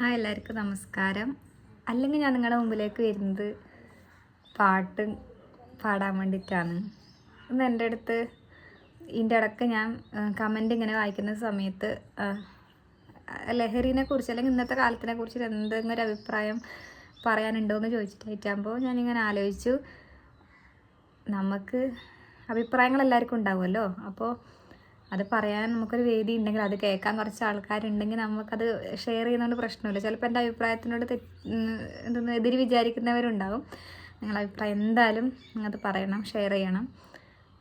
Hi എല്ലാവർക്കും നമസ്കാരം. അല്ലെങ്കിൽ ഞാൻ നിങ്ങളുടെ മുമ്പിലേക്ക് വരുന്നത് പാട്ട് പാടാൻ വേണ്ടിയിട്ടാണ്. ഇന്ന് എന്റെ അടുത്ത് ഇതിന്റെ ഇടയ്ക്ക് ഞാൻ കമന്റ് ഇങ്ങനെ വായിക്കുന്ന സമയത്ത് ലഹരിനെ കുറിച്ച് അല്ലെങ്കിൽ ഇന്നത്തെ കാലത്തിനെ കുറിച്ച് എന്തെങ്കിലും ഒരു അഭിപ്രായം പറയാനുണ്ടോ എന്ന് ചോദിച്ചിട്ടായിട്ടാകുമ്പോൾ ഞാനിങ്ങനെ ആലോചിച്ചു. നമുക്ക് അഭിപ്രായങ്ങൾ എല്ലാവർക്കും ഉണ്ടാവുമല്ലോ. അപ്പോൾ അത് പറയാൻ നമുക്കൊരു വേദി ഉണ്ടെങ്കിൽ അത് കേൾക്കാൻ കുറച്ച് ആൾക്കാരുണ്ടെങ്കിൽ നമുക്കത് ഷെയർ ചെയ്യുന്നതുകൊണ്ട് പ്രശ്നമില്ല. ചിലപ്പോൾ എന്റെ അഭിപ്രായത്തിനോട് തെറ്റ് എതിര് വിചാരിക്കുന്നവരുണ്ടാവും. നിങ്ങളുടെ അഭിപ്രായം എന്തായാലും അത് പറയണം ഷെയർ ചെയ്യണം.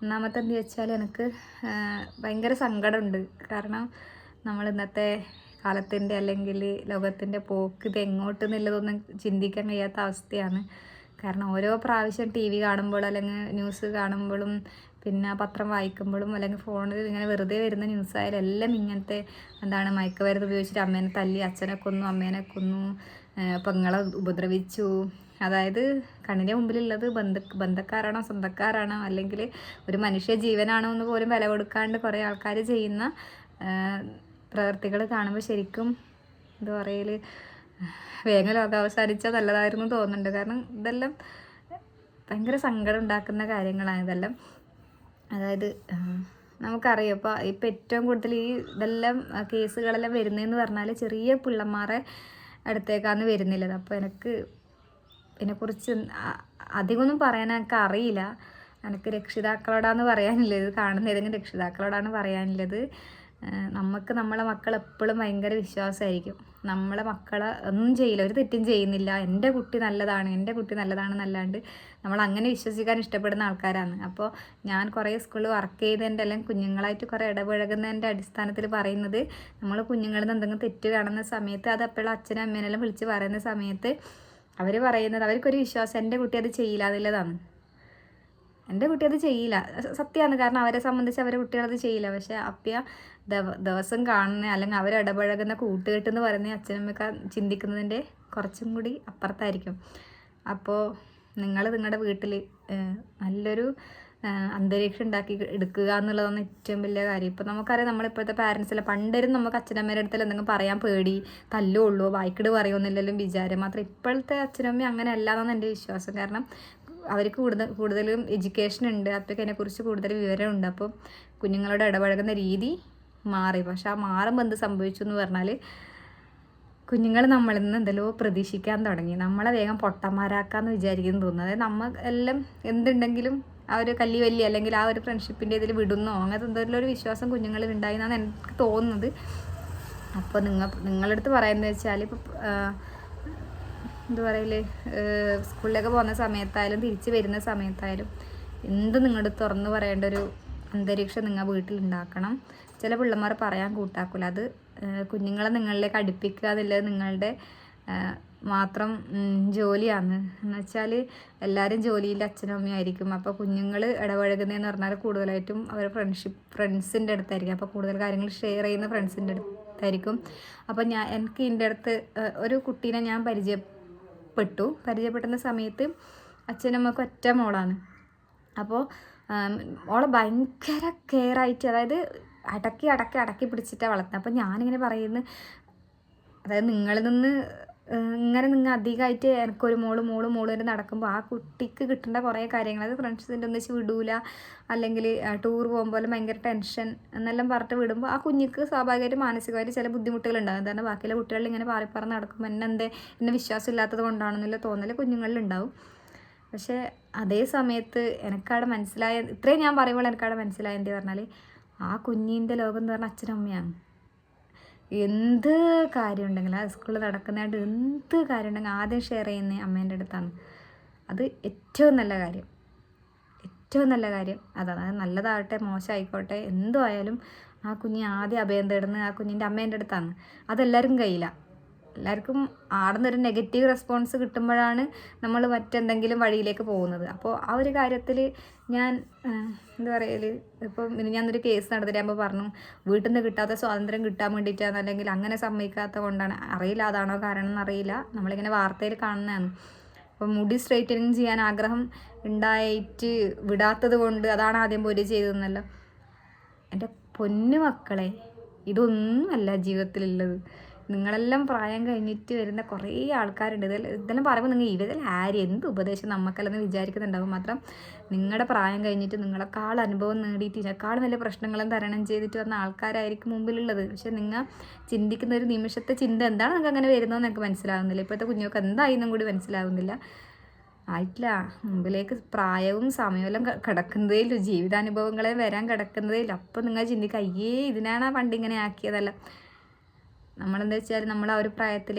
ഒന്നാമത്തെ എന്ത് വെച്ചാൽ എനിക്ക് ഭയങ്കര സങ്കടമുണ്ട്. കാരണം നമ്മൾ ഇന്നത്തെ കാലത്തിന്റെ അല്ലെങ്കിൽ ലോകത്തിന്റെ പോക്ക് ഇത് എങ്ങോട്ട് എന്നുള്ളതൊന്നും ചിന്തിക്കാൻ കഴിയാത്ത അവസ്ഥയാണ്. കാരണം ഓരോ പ്രാവശ്യം ടി വി കാണുമ്പോൾ അല്ലെങ്കിൽ ന്യൂസ് കാണുമ്പോഴും പിന്നെ പത്രം വായിക്കുമ്പോഴും അല്ലെങ്കിൽ ഫോണിൽ ഇങ്ങനെ വെറുതെ വരുന്ന ന്യൂസ് ആയാലും എല്ലാം ഇങ്ങനത്തെ എന്താണ് മയക്കുമരുന്ന് ഉപയോഗിച്ചിട്ട് അമ്മേനെ തല്ലി അച്ഛനെ കൊന്നു അമ്മേനെ കൊന്നു പെങ്ങളെ ഉപദ്രവിച്ചു. അതായത് കണ്ണിന്റെ മുമ്പിലുള്ളത് ബന്ധ ബന്ധക്കാരാണോ സ്വന്തക്കാരാണോ അല്ലെങ്കിൽ ഒരു മനുഷ്യ ജീവനാണോ എന്ന് പോലും വില കൊടുക്കാണ്ട് കുറേ ആൾക്കാർ ചെയ്യുന്ന പ്രവൃത്തികൾ കാണുമ്പോൾ ശരിക്കും എന്താ പറയൽ വേഗം ലോകം അവസാനിച്ചാൽ നല്ലതായിരുന്നു തോന്നുന്നുണ്ട്. കാരണം ഇതെല്ലാം ഭയങ്കര സങ്കടം ഉണ്ടാക്കുന്ന കാര്യങ്ങളാണ്. ഇതെല്ലാം അതായത് നമുക്കറിയാം. ഇപ്പോൾ ഇപ്പം ഏറ്റവും കൂടുതൽ ഈ ഇതെല്ലാം കേസുകളെല്ലാം വരുന്നതെന്ന് പറഞ്ഞാൽ ചെറിയ പിള്ളമാരെ അടുത്തേക്കാണ് വരുന്നില്ലത് അപ്പോൾ എനിക്ക് ഇതിനെക്കുറിച്ച് അധികമൊന്നും പറയാൻ എനിക്ക് അറിയില്ല. എനിക്ക് രക്ഷിതാക്കളോടാണ് പറയാനുള്ളത് കാണുന്ന ഏതെങ്കിലും രക്ഷിതാക്കളോടാണ് പറയാനുള്ളത് നമുക്ക് നമ്മളെ മക്കൾ എപ്പോഴും ഭയങ്കര വിശ്വാസമായിരിക്കും. നമ്മളെ മക്കളെ ഒന്നും ചെയ്യില്ല ഒരു തെറ്റും ചെയ്യുന്നില്ല. എന്റെ കുട്ടി നല്ലതാണ് എന്റെ കുട്ടി നല്ലതാണെന്നല്ലാണ്ട് നമ്മൾ അങ്ങനെ വിശ്വസിക്കാൻ ഇഷ്ടപ്പെടുന്ന ആൾക്കാരാണ്. അപ്പോൾ ഞാൻ കുറേ സ്കൂളിൽ വർക്ക് ചെയ്തതിന്റെ അല്ലെങ്കിൽ കുഞ്ഞുങ്ങളായിട്ട് കുറേ ഇടപഴകുന്നതിന്റെ അടിസ്ഥാനത്തിൽ പറയുന്നത് നമ്മൾ കുഞ്ഞുങ്ങളിൽ നിന്ന് എന്തെങ്കിലും തെറ്റ് കാണുന്ന സമയത്ത് അത് എപ്പോഴും അച്ഛനും അമ്മേനെല്ലാം വിളിച്ച് പറയുന്ന സമയത്ത് അവർ പറയുന്നത് അവർക്കൊരു വിശ്വാസം എന്റെ കുട്ടി അത് ചെയ്യില്ല എന്റെ കുട്ടി അത് ചെയ്യില്ല. സത്യമാണ് കാരണം അവരെ സംബന്ധിച്ച് അവരെ കുട്ടികളത് ചെയ്യില്ല. പക്ഷെ അപ്പ്യ ദവ ദിവസം കാണുന്ന അല്ലെങ്കിൽ അവർ ഇടപഴകുന്ന കൂട്ടുകെട്ട് എന്ന് പറയുന്ന അച്ഛനമ്മക്ക ചിന്തിക്കുന്നതിന്റെ കുറച്ചും കൂടി അപ്പുറത്തായിരിക്കും. അപ്പോൾ നിങ്ങൾ നിങ്ങളുടെ വീട്ടിൽ നല്ലൊരു അന്തരീക്ഷം ഉണ്ടാക്കി എടുക്കുക എന്നുള്ളതാണ് ഏറ്റവും വലിയ കാര്യം. ഇപ്പോൾ നമുക്കറിയാം നമ്മളിപ്പോഴത്തെ പാരൻസിലെ പണ്ടരും നമുക്ക് അച്ഛനമ്മേരുടെ അടുത്തിൽ എന്തെങ്കിലും പറയാൻ പേടി തല്ലുള്ളൂ വായിക്കട് പറയുമെന്നില്ലല്ലോ വിചാരം. മാത്രം ഇപ്പോഴത്തെ അച്ഛനമ്മ അങ്ങനെ അല്ലാന്നാണ് എന്റെ വിശ്വാസം. കാരണം അവർക്ക് കൂടുതൽ കൂടുതലും എഡ്യൂക്കേഷൻ ഉണ്ട്. അപ്പോഴേക്ക് അതിനെക്കുറിച്ച് കൂടുതൽ വിവരമുണ്ട്. അപ്പം കുഞ്ഞുങ്ങളോട് ഇടപഴകുന്ന രീതി മാറി. പക്ഷെ ആ മാറുമ്പോൾ എന്ത് സംഭവിച്ചു എന്ന് പറഞ്ഞാൽ കുഞ്ഞുങ്ങൾ നമ്മളിൽ നിന്ന് എന്തെല്ലോ പ്രതീക്ഷിക്കാൻ തുടങ്ങി. നമ്മളെ വേഗം പൊട്ടന്മാരാക്കാന്ന് വിചാരിക്കുന്നു തോന്നുന്നു. അതായത് നമ്മൾ എല്ലാം എന്തുണ്ടെങ്കിലും ആ ഒരു കല്ലി വല്ലി അല്ലെങ്കിൽ ആ ഒരു ഫ്രണ്ട്ഷിപ്പിന്റെ ഇതിൽ വിടുന്നോ. അങ്ങനത്തെ എന്തെങ്കിലും ഒരു വിശ്വാസം കുഞ്ഞുങ്ങളിൽ ഉണ്ടായി എന്നാണ് എനിക്ക് തോന്നുന്നത്. അപ്പോൾ നിങ്ങൾ നിങ്ങളടുത്ത് പറയുന്നത് വെച്ചാൽ ഇപ്പോൾ എന്താ പറയൽ? സ്കൂളിലൊക്കെ പോകുന്ന സമയത്തായാലും തിരിച്ച് വരുന്ന സമയത്തായാലും എന്ത് നിങ്ങളുടെ തുറന്ന് പറയേണ്ട ഒരു അന്തരീക്ഷം നിങ്ങൾ വീട്ടിൽ ഉണ്ടാക്കണം ചില പിള്ളമാർ പറയാൻ കൂട്ടാക്കില്ല അത് കുഞ്ഞുങ്ങളെ നിങ്ങളിലേക്ക് അടുപ്പിക്കുക എന്നുള്ളത് നിങ്ങളുടെ മാത്രം ജോലിയാണ്. എന്ന് വെച്ചാൽ എല്ലാവരും ജോലിയിൽ അച്ഛനും അമ്മയും ആയിരിക്കും. അപ്പോൾ കുഞ്ഞുങ്ങൾ ഇടപഴകുന്നതെന്ന് പറഞ്ഞാൽ കൂടുതലായിട്ടും അവർ ഫ്രണ്ട്ഷിപ്പ് ഫ്രണ്ട്സിന്റെ അടുത്തായിരിക്കും. അപ്പോൾ കൂടുതൽ കാര്യങ്ങൾ ഷെയർ ചെയ്യുന്ന ഫ്രണ്ട്സിന്റെ അടുത്തായിരിക്കും. അപ്പോൾ ഞാൻ എനിക്ക് ഇതിന്റെ അടുത്ത് ഒരു കുട്ടീനെ ഞാൻ പരിചയപ്പെട്ടു പരിചയപ്പെടുന്ന സമയത്ത് അച്ഛനമ്മക്ക് ഒറ്റ മോളാണ്. അപ്പോൾ ഓളെ ഭയങ്കര കെയർ ആയിട്ട് അതായത് അടക്കി അടക്കി അടക്കി പിടിച്ചിട്ടാണ് വളർത്തുന്നത് അപ്പോൾ ഞാനിങ്ങനെ പറയുന്നു അതായത് നിങ്ങളിൽ നിന്ന് ഇങ്ങനെ നിങ്ങൾ അധികമായിട്ട് എനിക്കൊരു മോൾ മോൾ മോൾ വരെ നടക്കുമ്പോൾ ആ കുട്ടിക്ക് കിട്ടേണ്ട കുറേ കാര്യങ്ങൾ അത് ഫ്രണ്ട്സിന്റെ ഒന്നിച്ച് വിടൂല. അല്ലെങ്കിൽ ടൂർ പോകുമ്പോൾ ഭയങ്കര ടെൻഷൻ എന്നെല്ലാം പറഞ്ഞിട്ട് വിടുമ്പോൾ ആ കുഞ്ഞിക്ക് സ്വാഭാവികമായിട്ട് മാനസികമായിട്ട് ചില ബുദ്ധിമുട്ടുകളുണ്ടാകും കാരണം ബാക്കിയുള്ള കുട്ടികളിൽ ഇങ്ങനെ പാറിപ്പറന്ന് നടക്കുമ്പോൾ എന്നെ എന്തേ എന്നെ വിശ്വാസം ഇല്ലാത്തത് കൊണ്ടാണെന്നുള്ള തോന്നൽ കുഞ്ഞുങ്ങളിലുണ്ടാവും. പക്ഷേ അതേ സമയത്ത് എനിക്കവിടെ മനസ്സിലായ ഇത്രയും ഞാൻ പറയുമ്പോൾ എനിക്കവിടെ മനസ്സിലായ എന്ത് പറഞ്ഞാൽ ആ കുഞ്ഞിന്റെ ലോകം എന്ന് പറഞ്ഞാൽ അച്ഛനും അമ്മയാണ്. എന്ത് കാര്യം ഉണ്ടെങ്കിലും ആ സ്കൂളിൽ നടക്കുന്നതായിട്ട് എന്ത് കാര്യം ആദ്യം ഷെയർ ചെയ്യുന്നത് അമ്മേന്റെ അടുത്താണ്. അത് ഏറ്റവും നല്ല കാര്യം. ഏറ്റവും നല്ല കാര്യം. അതാണ്. അത് നല്ലതാവട്ടെ മോശമായിക്കോട്ടെ എന്തോ ആയാലും ആ കുഞ്ഞ് ആദ്യം അഭയം തേടുന്നത് ആ കുഞ്ഞിന്റെ അമ്മേന്റെ അടുത്താണ്. അതെല്ലാവർക്കും കഴിയില്ല. എല്ലാവർക്കും ആടുന്നൊരു നെഗറ്റീവ് റെസ്പോൺസ് കിട്ടുമ്പോഴാണ് നമ്മൾ മറ്റെന്തെങ്കിലും വഴിയിലേക്ക് പോകുന്നത്. അപ്പോൾ ആ ഒരു കാര്യത്തിൽ ഞാൻ എന്താ പറയൽ ഇപ്പം ഞാനൊരു കേസ് നടത്തിയാകുമ്പോൾ പറഞ്ഞു വീട്ടിൽ നിന്ന് കിട്ടാത്ത സ്വാതന്ത്ര്യം കിട്ടാൻ വേണ്ടിയിട്ടാണ് അല്ലെങ്കിൽ അങ്ങനെ സമ്മതിക്കാത്ത കൊണ്ടാണ് അറിയില്ല അതാണോ കാരണം എന്നറിയില്ല നമ്മളിങ്ങനെ വാർത്തയിൽ കാണുന്നതാണ്. അപ്പോൾ മുടി സ്ട്രൈറ്റനിങ് ചെയ്യാൻ ആഗ്രഹം ഉണ്ടായിട്ട് വിടാത്തത് കൊണ്ട് അതാണ് ആദ്യം പോലും ചെയ്തതെന്നല്ലോ. എന്റെ പൊന്നു മക്കളെ ഇതൊന്നുമല്ല ജീവിതത്തിലുള്ളത്. നിങ്ങളെല്ലാം പ്രായം കഴിഞ്ഞിട്ട് വരുന്ന കുറേ ആൾക്കാരുണ്ട്. ഇതിൽ ഇതെല്ലാം പറയുമ്പോൾ നിങ്ങൾ ഇവരിൽ ആര്? എന്ത് ഉപദേശം നമുക്കല്ലെന്ന് വിചാരിക്കുന്നുണ്ടാവും മാത്രം നിങ്ങളുടെ പ്രായം കഴിഞ്ഞിട്ട് നിങ്ങളെക്കാൾ അനുഭവം നേടിയിട്ട് ഇതിനേക്കാൾ വലിയ പ്രശ്നങ്ങളും തരണം ചെയ്തിട്ട് വന്ന ആൾക്കാരായിരിക്കും മുമ്പിലുള്ളത്. പക്ഷെ നിങ്ങൾ ചിന്തിക്കുന്ന ഒരു നിമിഷത്തെ ചിന്ത എന്താണ് നിങ്ങൾക്ക് അങ്ങനെ വരുന്നതെന്ന് നിങ്ങൾക്ക് മനസ്സിലാവുന്നില്ല. ഇപ്പോഴത്തെ കുഞ്ഞുങ്ങൾക്ക് എന്തായെന്നും കൂടി മനസ്സിലാവുന്നില്ല. ആയിട്ടില്ല. മുമ്പിലേക്ക് പ്രായവും സമയമെല്ലാം കിടക്കുന്നതേ ഇല്ല. ജീവിതാനുഭവങ്ങളെ വരാൻ കിടക്കുന്നതേ ഇല്ല. അപ്പം നിങ്ങൾ ചിന്തിക്കുക അയ്യേ ഇതിനാണ് ആ പണ്ട് ഇങ്ങനെ ആക്കിയതല്ല. നമ്മളെന്താ വെച്ചാൽ നമ്മൾ ആ ഒരു പ്രായത്തിൽ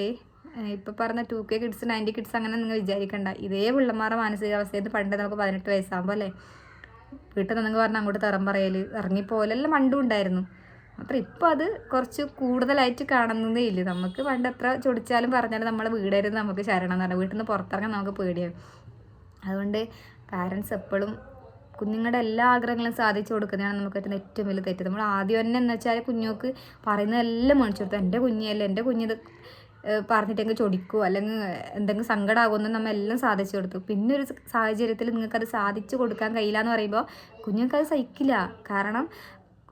ഇപ്പോൾ പറഞ്ഞ two K kids ninety kids അങ്ങനെ നിങ്ങൾ വിചാരിക്കണ്ട. ഇതേ പിള്ളമാരുടെ മാനസികാവസ്ഥയിൽ പണ്ട് നമുക്ക് പതിനെട്ട് വയസ്സാകുമ്പോൾ അല്ലേ? വീട്ടിൽ നിന്ന് പറഞ്ഞാൽ അങ്ങോട്ട് തറം പറയൽ ഇറങ്ങിപ്പോലെല്ലാം പണ്ടും ഉണ്ടായിരുന്നു. അപ്പം ഇപ്പോൾ അത് കുറച്ച് കൂടുതലായിട്ട് കാണുന്നതേ ഇല്ല. നമുക്ക് പണ്ട് എത്ര ചൊടിച്ചാലും പറഞ്ഞാലും നമ്മളെ വീടായിരുന്നു നമുക്ക് ശരണം എന്ന് പറഞ്ഞാൽ വീട്ടിൽ നിന്ന് പുറത്തിറങ്ങാൻ നമുക്ക് പേടിയാവും അതുകൊണ്ട് പാരൻസ് എപ്പോഴും കുഞ്ഞുങ്ങളുടെ എല്ലാ ആഗ്രഹങ്ങളും സാധിച്ചു കൊടുക്കുന്നതാണ് നമുക്ക് പറ്റുന്ന ഏറ്റവും വലിയ തെറ്റ്. നമ്മൾ ആദ്യം തന്നെ എന്ന് വെച്ചാൽ കുഞ്ഞുങ്ങൾക്ക് പറയുന്നതെല്ലാം മേടിച്ചു കൊടുത്തു എന്റെ കുഞ്ഞല്ലേ എന്റെ കുഞ്ഞിത് പറഞ്ഞിട്ടെങ്കിൽ ചൊടിക്കുമോ അല്ലെങ്കിൽ എന്തെങ്കിലും സങ്കടമാകുമെന്ന് നമ്മൾ എല്ലാം സാധിച്ചു കൊടുത്തു. പിന്നെ ഒരു സാഹചര്യത്തിൽ നിങ്ങൾക്കത് സാധിച്ചു കൊടുക്കാൻ കഴിയില്ല എന്ന് പറയുമ്പോൾ കുഞ്ഞുങ്ങൾക്ക് അത് സഹിക്കില്ല. കാരണം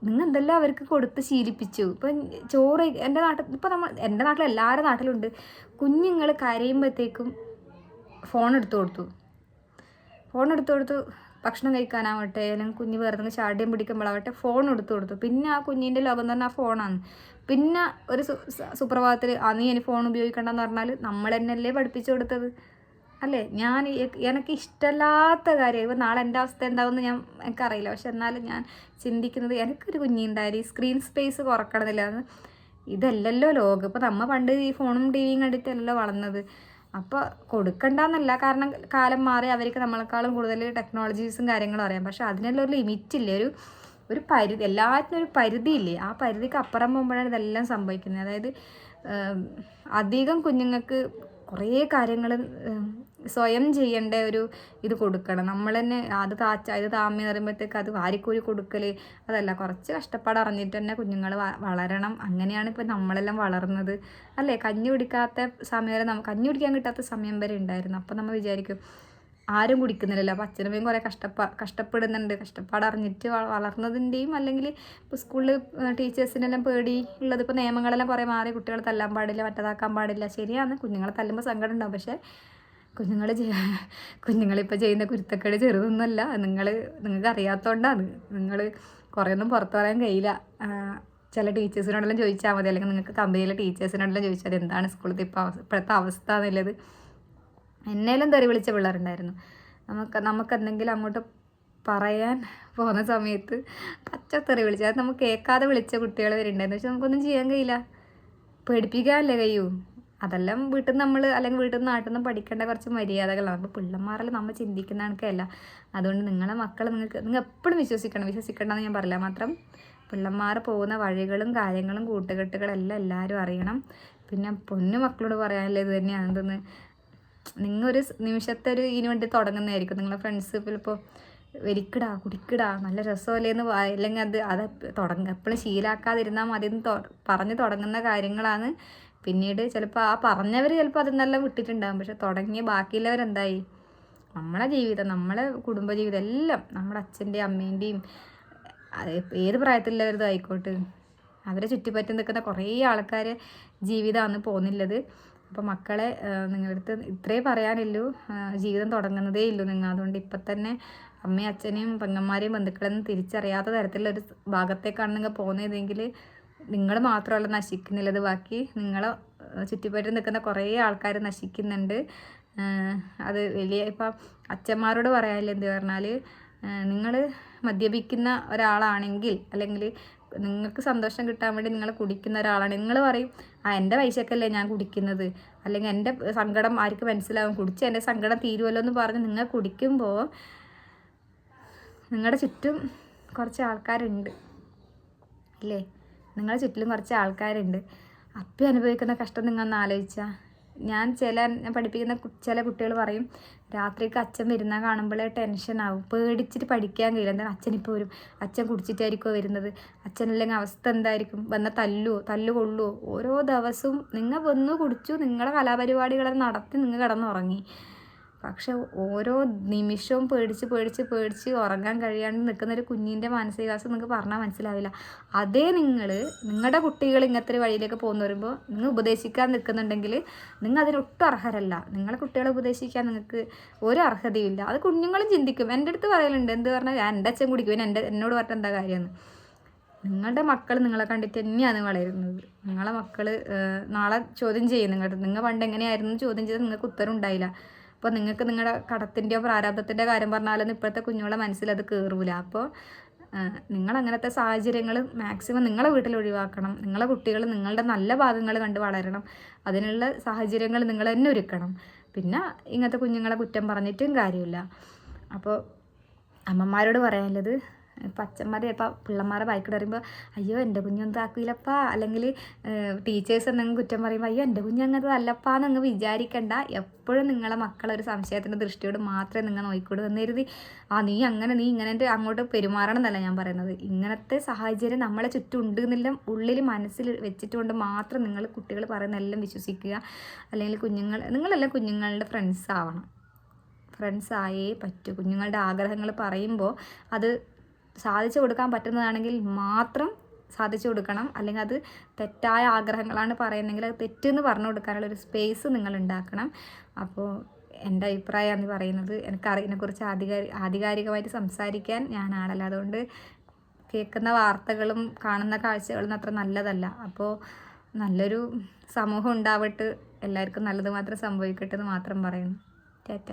നിങ്ങൾ എന്തെല്ലാം അവർക്ക് കൊടുത്ത് ശീലിപ്പിച്ചു. ഇപ്പം ചോറ് എന്റെ നാട്ടിൽ ഇപ്പം നമ്മൾ എന്റെ നാട്ടിൽ എല്ലാവരുടെ നാട്ടിലുണ്ട്. കുഞ്ഞുങ്ങൾ കരയുമ്പോഴത്തേക്കും ഫോൺ എടുത്തു കൊടുത്തു. ഫോൺ എടുത്തു കൊടുത്തു. ഭക്ഷണം കഴിക്കാനാവട്ടെ അല്ലെങ്കിൽ കുഞ്ഞ് വേറെ ചാടിയും പിടിക്കുമ്പോഴാവട്ടെ ഫോൺ എടുത്തു കൊടുത്തു. പിന്നെ ആ കുഞ്ഞിന്റെ ലോകം എന്ന് പറഞ്ഞാൽ ഫോണാണ് പിന്നെ ഒരു സുപ്രഭാതത്തിൽ ആ നീ ഇനി ഫോൺ ഉപയോഗിക്കണ്ടെന്ന് പറഞ്ഞാൽ നമ്മൾ തന്നെയല്ലേ പഠിപ്പിച്ചു കൊടുത്തത്? അല്ലേ? ഞാൻ എനിക്ക് ഇഷ്ടമല്ലാത്ത കാര്യം ഇപ്പം നാളെ എന്റെ അവസ്ഥ എന്താവുമെന്ന് ഞാൻ എനിക്കറിയില്ല. പക്ഷെ എന്നാലും ഞാൻ ചിന്തിക്കുന്നത് എനിക്കൊരു കുഞ്ഞുണ്ടായി സ്ക്രീൻ സ്പേസ് കുറക്കണമെന്നില്ല. ഇതല്ലല്ലോ ലോകം. ഇപ്പോൾ നമ്മൾ പണ്ട് ഈ ഫോണും ടി വിയും കണ്ടിട്ടല്ലല്ലോ വളർന്നത്. അപ്പോൾ കൊടുക്കണ്ടെന്നല്ല. കാരണം കാലം മാറി അവർക്ക് നമ്മളെക്കാളും കൂടുതൽ ടെക്നോളജീസും കാര്യങ്ങളും അറിയാം. പക്ഷെ അതിനെല്ലാം ഒരു ലിമിറ്റ് ഇല്ലേ? ഒരു ഒരു പരിധി എല്ലാത്തിനും ഒരു പരിധി ഇല്ലേ? ആ പരിധിക്ക് അപ്പുറം പോകുമ്പോഴാണ് ഇതെല്ലാം സംഭവിക്കുന്നത്. അതായത് അധികം കുഞ്ഞുങ്ങൾക്ക് കുറേ കാര്യങ്ങൾ സ്വയം ചെയ്യേണ്ട ഒരു ഇത് കൊടുക്കണം. നമ്മൾ തന്നെ അത് താച്ച ഇത് താമ്മി പറയുമ്പോഴത്തേക്ക് അത് വാരിക്കൂരി കൊടുക്കൽ അതല്ല. കുറച്ച് കഷ്ടപ്പാട് അറിഞ്ഞിട്ട് തന്നെ കുഞ്ഞുങ്ങൾ വളരണം. അങ്ങനെയാണ് ഇപ്പം നമ്മളെല്ലാം വളർന്നത്. അല്ലേ? കഞ്ഞി കുടിക്കാത്ത സമയം വരെ നമുക്ക് കഞ്ഞി കുടിക്കാൻ കിട്ടാത്ത സമയം വരെ ഉണ്ടായിരുന്നു. അപ്പം നമ്മൾ വിചാരിക്കും ആരും കുടിക്കുന്നില്ലല്ലോ. അപ്പം അച്ഛനമ്മയും കുറേ കഷ്ടപ്പാ കഷ്ടപ്പെടുന്നുണ്ട്. കഷ്ടപ്പാട് അറിഞ്ഞിട്ട് വളർന്നതിന്റെയും അല്ലെങ്കിൽ ഇപ്പോൾ സ്കൂളിൽ ടീച്ചേഴ്സിനെല്ലാം പേടി ഉള്ളത്. ഇപ്പോൾ നിയമങ്ങളെല്ലാം കുറേ മാറി കുട്ടികളെ തല്ലാൻ പാടില്ല മറ്റതാക്കാൻ പാടില്ല. ശരിയാണ്. കുഞ്ഞുങ്ങളെ തല്ലുമ്പോൾ സങ്കടം ഉണ്ടാവും. പക്ഷേ കുഞ്ഞുങ്ങൾ കുഞ്ഞുങ്ങളിപ്പോൾ ചെയ്യുന്ന കുരുത്തക്കേട് ചെറുതൊന്നുമല്ല. നിങ്ങൾ നിങ്ങൾക്ക് അറിയാത്തതുകൊണ്ടാണ് നിങ്ങൾ കുറേയൊന്നും പുറത്ത് പറയാൻ കഴിയില്ല. ചില ടീച്ചേഴ്സിനോടെല്ലാം ചോദിച്ചാൽ മതി. അല്ലെങ്കിൽ നിങ്ങൾക്ക് കമ്പനിയിലെ ടീച്ചേഴ്സിനോടെല്ലാം ചോദിച്ചാൽ എന്താണ് സ്കൂളിൽ ഇപ്പോൾ ഇപ്പോഴത്തെ അവസ്ഥ എന്നുള്ളത്. എന്നേലും തെറി വിളിച്ച പിള്ളേരുണ്ടായിരുന്നു. നമുക്ക് നമുക്ക് എന്തെങ്കിലും അങ്ങോട്ട് പറയാൻ പോകുന്ന സമയത്ത് പച്ചത്തെറി വിളിച്ച അത് നമുക്ക് കേൾക്കാതെ വിളിച്ച കുട്ടികൾ വരുന്നുണ്ടായിരുന്നു പക്ഷെ നമുക്കൊന്നും ചെയ്യാൻ കഴിയില്ല. പേടിപ്പിക്കാനല്ലേ കഴിയൂ. അതെല്ലാം വീട്ടിൽ നിന്ന് നമ്മൾ അല്ലെങ്കിൽ വീട്ടിൽ നിന്ന് നാട്ടിൽ നിന്ന് പഠിക്കേണ്ട കുറച്ച് മര്യാദകളാണ്. അപ്പോൾ പിള്ളമാരെല്ലാം നമ്മൾ ചിന്തിക്കുന്ന കണക്കല്ല. അതുകൊണ്ട് നിങ്ങളെ മക്കളെ നിങ്ങൾക്ക് നിങ്ങൾ എപ്പോഴും വിശ്വസിക്കണം. വിശ്വസിക്കണമെന്ന് ഞാൻ പറയില്ല. മാത്രം പിള്ളമാർ പോകുന്ന വഴികളും കാര്യങ്ങളും കൂട്ടുകെട്ടുകളെല്ലാം എല്ലാവരും അറിയണം. പിന്നെ പൊന്നു മക്കളോട് പറയാനുള്ള ഇത് തന്നെയാണ്. എന്തെന്ന്? നിങ്ങൾ ഒരു നിമിഷത്തെ ഒരു ഇതിന് വേണ്ടി തുടങ്ങുന്നതായിരിക്കും. നിങ്ങളെ ഫ്രണ്ട്സ് ഇപ്പോൾ വരിക്കടാ കുടിക്കടാ നല്ല രസമല്ലേ എന്ന് അല്ലെങ്കിൽ അത് അത് തുടങ്ങ എപ്പോഴും ശീലാക്കാതിരുന്നാൽ മതി എന്ന് പറഞ്ഞ് തുടങ്ങുന്ന കാര്യങ്ങളാണ് പിന്നീട് ചിലപ്പോൾ ആ പറഞ്ഞവർ ചിലപ്പോൾ അതെന്നെല്ലാം വിട്ടിട്ടുണ്ടാകും പക്ഷെ തുടങ്ങിയ ബാക്കിയുള്ളവരെന്തായി? നമ്മളെ ജീവിതം നമ്മളെ കുടുംബജീവിതം എല്ലാം നമ്മുടെ അച്ഛന്റെയും അമ്മേന്റെയും ഏത് പ്രായത്തിലുള്ളവരതും ആയിക്കോട്ടെ. അവരെ ചുറ്റിപ്പറ്റി നിൽക്കുന്ന കുറേ ആൾക്കാർ ജീവിതമാണ് പോകുന്നില്ലത് അപ്പോൾ മക്കളെ നിങ്ങളുടെ അടുത്ത് ഇത്രേ പറയാനുള്ളൂ. ജീവിതം തുടങ്ങുന്നതേ ഇല്ലൂ നിങ്ങൾ. അതുകൊണ്ട് ഇപ്പം തന്നെ അമ്മയും അച്ഛനെയും പെങ്ങന്മാരെയും ബന്ധുക്കളെയും തിരിച്ചറിയാത്ത തരത്തിലുള്ള ഒരു ഭാഗത്തേക്കാണ് നിങ്ങൾ പോകുന്നതെങ്കിൽ നിങ്ങൾ മാത്രമല്ല നശിക്കുന്നില്ലത്. ബാക്കി നിങ്ങളെ ചുറ്റിപ്പറ്റി നിൽക്കുന്ന കുറേ ആൾക്കാർ നശിക്കുന്നുണ്ട്. അത് വലിയ ഇപ്പം അച്ഛന്മാരോട് പറയാനില്ല എന്ത് പറഞ്ഞാൽ നിങ്ങൾ മദ്യപിക്കുന്ന ഒരാളാണെങ്കിൽ അല്ലെങ്കിൽ നിങ്ങൾക്ക് സന്തോഷം കിട്ടാൻ വേണ്ടി നിങ്ങൾ കുടിക്കുന്ന ഒരാളാണ്. നിങ്ങൾ പറയും ആ എന്റെ പൈസക്കല്ലേ ഞാൻ കുടിക്കുന്നത്? അല്ലെങ്കിൽ എന്റെ സങ്കടം ആർക്ക് മനസ്സിലാവും? കുടിച്ച് എന്റെ സങ്കടം തീരുമല്ലോ എന്ന് പറഞ്ഞ് നിങ്ങൾ കുടിക്കുമ്പോൾ നിങ്ങളുടെ ചുറ്റും കുറച്ച് ആൾക്കാരുണ്ട്. ഇല്ലേ? നിങ്ങളുടെ ചുറ്റിലും കുറച്ച് ആൾക്കാരുണ്ട്. അപ്പം അനുഭവിക്കുന്ന കഷ്ടം നിങ്ങൾ ഒന്ന് ആലോചിച്ചാൽ ഞാൻ ചില ഞാൻ പഠിപ്പിക്കുന്ന ചില കുട്ടികൾ പറയും രാത്രിക്ക് അച്ഛൻ വരുന്ന കാണുമ്പോൾ ടെൻഷനാവും പേടിച്ചിട്ട് പഠിക്കാൻ കഴിയില്ല. എന്താണ് അച്ഛൻ ഇപ്പോൾ വരും? അച്ഛൻ കുടിച്ചിട്ടായിരിക്കുമോ വരുന്നത്? അച്ഛനല്ലെങ്കിൽ അവസ്ഥ എന്തായിരിക്കും? വന്ന തല്ലുവോ? തല്ലു കൊള്ളുവോ? ഓരോ ദിവസവും നിങ്ങൾ വന്നു കുടിച്ചു. നിങ്ങളുടെ കലാപരിപാടികളെ നടത്തി നിങ്ങൾ കിടന്നുറങ്ങി. പക്ഷെ ഓരോ നിമിഷവും പേടിച്ച് പേടിച്ച് പേടിച്ച് ഉറങ്ങാൻ കഴിയാണ്ട് നിൽക്കുന്ന ഒരു കുഞ്ഞിന്റെ മാനസികാവസ്ഥ നിങ്ങൾക്ക് പറഞ്ഞാൽ മനസ്സിലാവില്ല. അതേ നിങ്ങൾ നിങ്ങളുടെ കുട്ടികൾ ഇങ്ങനത്തെ ഒരു വഴിയിലേക്ക് പോകുന്ന വരുമ്പോൾ നിങ്ങൾ ഉപദേശിക്കാൻ നിൽക്കുന്നുണ്ടെങ്കിൽ നിങ്ങൾ അതിനൊട്ടും അർഹരല്ല. നിങ്ങളെ കുട്ടികളെ ഉപദേശിക്കാൻ നിങ്ങൾക്ക് ഒരു അർഹതയില്ല അത് കുഞ്ഞുങ്ങളും ചിന്തിക്കും. എന്റെ അടുത്ത് പറയലുണ്ട്. എന്ത് പറഞ്ഞാൽ എന്റെ അച്ഛൻ കുടിക്കും. എന്റെ എന്നോട് പറഞ്ഞിട്ട് എന്താ കാര്യമെന്ന്. നിങ്ങളുടെ മക്കൾ നിങ്ങളെ കണ്ടിട്ട് തന്നെയാണ് വളരുന്നത്. നിങ്ങളെ മക്കൾ നാളെ ചോദ്യം ചെയ്യും നിങ്ങളുടെ നിങ്ങൾ പണ്ട് എങ്ങനെയായിരുന്നു ചോദ്യം ചെയ്താൽ നിങ്ങൾക്ക് ഉത്തരം ഉണ്ടായില്ല. അപ്പോൾ നിങ്ങൾക്ക് നിങ്ങളുടെ കടത്തിന്റെയോ പ്രാരാബ്ദത്തിന്റെ കാര്യം പറഞ്ഞാലൊന്നും ഇപ്പോഴത്തെ കുഞ്ഞുങ്ങളെ മനസ്സിൽ അത് കയറൂല അപ്പോൾ നിങ്ങൾ അങ്ങനത്തെ സാഹചര്യങ്ങൾ മാക്സിമം നിങ്ങളെ വീട്ടിൽ ഒഴിവാക്കണം. നിങ്ങളെ കുട്ടികൾ നിങ്ങളുടെ നല്ല ഭാഗങ്ങൾ കണ്ട് വളരണം. അതിനുള്ള സാഹചര്യങ്ങൾ നിങ്ങൾ തന്നെ ഒരുക്കണം. പിന്നെ ഇങ്ങനത്തെ കുഞ്ഞുങ്ങളെ കുറ്റം പറഞ്ഞിട്ടും കാര്യമില്ല. അപ്പോൾ അമ്മമാരോട് പറയാനുള്ളത് ഇപ്പം ചിലപ്പോൾ പിള്ളമാരെ ബൈക്കിൽ പറയുമ്പോൾ അയ്യോ എന്റെ കുഞ്ഞൊന്നും ആക്കിയില്ലപ്പാ അല്ലെങ്കിൽ ടീച്ചേഴ്സ് എന്തെങ്കിലും കുറ്റം പറയുമ്പോൾ അയ്യോ എന്റെ കുഞ്ഞ് അങ്ങനത്തെ അല്ലപ്പാ എന്നങ്ങ് വിചാരിക്കണ്ട. എപ്പോഴും നിങ്ങളെ മക്കളെ ഒരു സംശയത്തിന്റെ ദൃഷ്ടിയോട് മാത്രമേ നിങ്ങൾ നോക്കിക്കൂടും എന്ന് ആ നീ അങ്ങനെ നീ ഇങ്ങനെ അങ്ങോട്ട് പെരുമാറണം എന്നല്ല ഞാൻ പറയുന്നത്. ഇങ്ങനത്തെ സാഹചര്യം നമ്മളെ ചുറ്റും ഉണ്ട് എന്നെല്ലാം ഉള്ളിൽ മനസ്സിൽ വെച്ചിട്ടുകൊണ്ട് മാത്രം നിങ്ങൾ കുട്ടികൾ പറയുന്ന എല്ലാം വിശ്വസിക്കുക. അല്ലെങ്കിൽ കുഞ്ഞുങ്ങൾ നിങ്ങളെല്ലാം കുഞ്ഞുങ്ങളുടെ ഫ്രണ്ട്സ് ആവണം. ഫ്രണ്ട്സ് ആയേ പറ്റൂ. കുഞ്ഞുങ്ങളുടെ ആഗ്രഹങ്ങൾ പറയുമ്പോൾ അത് സാധിച്ചു കൊടുക്കാൻ പറ്റുന്നതാണെങ്കിൽ മാത്രം സാധിച്ചു കൊടുക്കണം. അല്ലെങ്കിൽ അത് തെറ്റായ ആഗ്രഹങ്ങളാണ് പറയുന്നതെങ്കിൽ അത് തെറ്റെന്ന് പറഞ്ഞു കൊടുക്കാനുള്ള ഒരു സ്പേസ് നിങ്ങൾ ഉണ്ടാക്കണം. അപ്പോൾ എന്റെ അഭിപ്രായമാണ് പറയുന്നത്. എനിക്ക് അതിനെക്കുറിച്ച് ആധികാരി ആധികാരികമായിട്ട് സംസാരിക്കാൻ ഞാൻ അതുകൊണ്ട് കേൾക്കുന്ന വാർത്തകളും കാണുന്ന കാഴ്ചകളും അത്ര നല്ലതല്ല. അപ്പോൾ നല്ലൊരു സമൂഹം ഉണ്ടാവട്ടെ എല്ലാവർക്കും നല്ലത് മാത്രം സംഭവിക്കട്ടെ എന്ന് മാത്രം പറയുന്നു. ടാറ്റ.